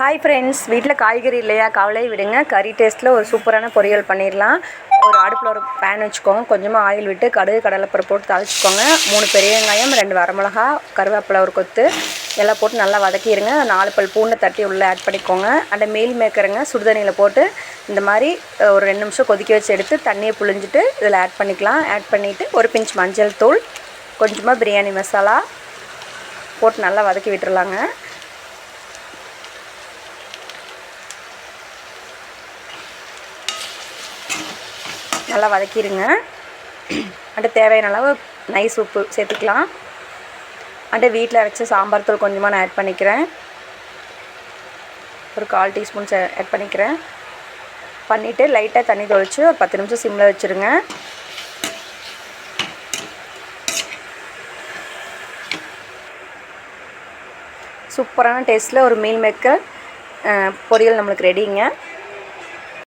Hi friends வீட்டில் காய்கறி இல்லையா? கவலை விடுங்க. கறி டேஸ்ட்டில் ஒரு சூப்பரான பொரியல் பண்ணிடலாம். ஒரு அடுப்பில் ஒரு பேன் வச்சுக்கோங்க. கொஞ்சமாக ஆயில் விட்டு கடுகு கடலைப்பருப்பு போட்டு தாளிச்சிக்கோங்க. மூணு பெரிய வெங்காயம் ரெண்டு வரமிளகா கருவேப்பிலை ஒரு கொத்து. எல்லாம் போட்டு நல்லா வதக்கிடுங்க. நாலு பல் பூண்டை தட்டி உள்ளே ஆட் பண்ணிக்கோங்க. அந்த மீல் மேக்கருங்க சுடுதண்ணியில் போட்டு இந்த மாதிரி ஒரு ரெண்டு நிமிஷம் கொதிக்க வச்சு எடுத்து தண்ணியை புழிஞ்சிட்டு இதில் ஆட் பண்ணிக்கலாம். ஆட் பண்ணிவிட்டு ஒரு பிஞ்ச் மஞ்சள் தூள் கொஞ்சமாக பிரியாணி மசாலா போட்டு நல்லா வதக்கி விட்டுருலாங்க. நல்லா வதக்கிடுங்க அண்டு தேவையான அளவு நைஸ் உப்பு சேர்த்துக்கலாம். அண்டு வீட்டில் அரைச்ச சாம்பார் தூள் கொஞ்சமாக நான் ஆட் பண்ணிக்கிறேன். ஒரு கால் டீஸ்பூன் ஆட் பண்ணிக்கிறேன். பண்ணிவிட்டு லைட்டாக தண்ணி தொளிச்சு ஒரு பத்து நிமிஷம் சிம்மில் வச்சுருங்க. சூப்பரான டேஸ்ட்டில் ஒரு மீல் மேக்கர் பொரியல் நம்மளுக்கு ரெடிங்க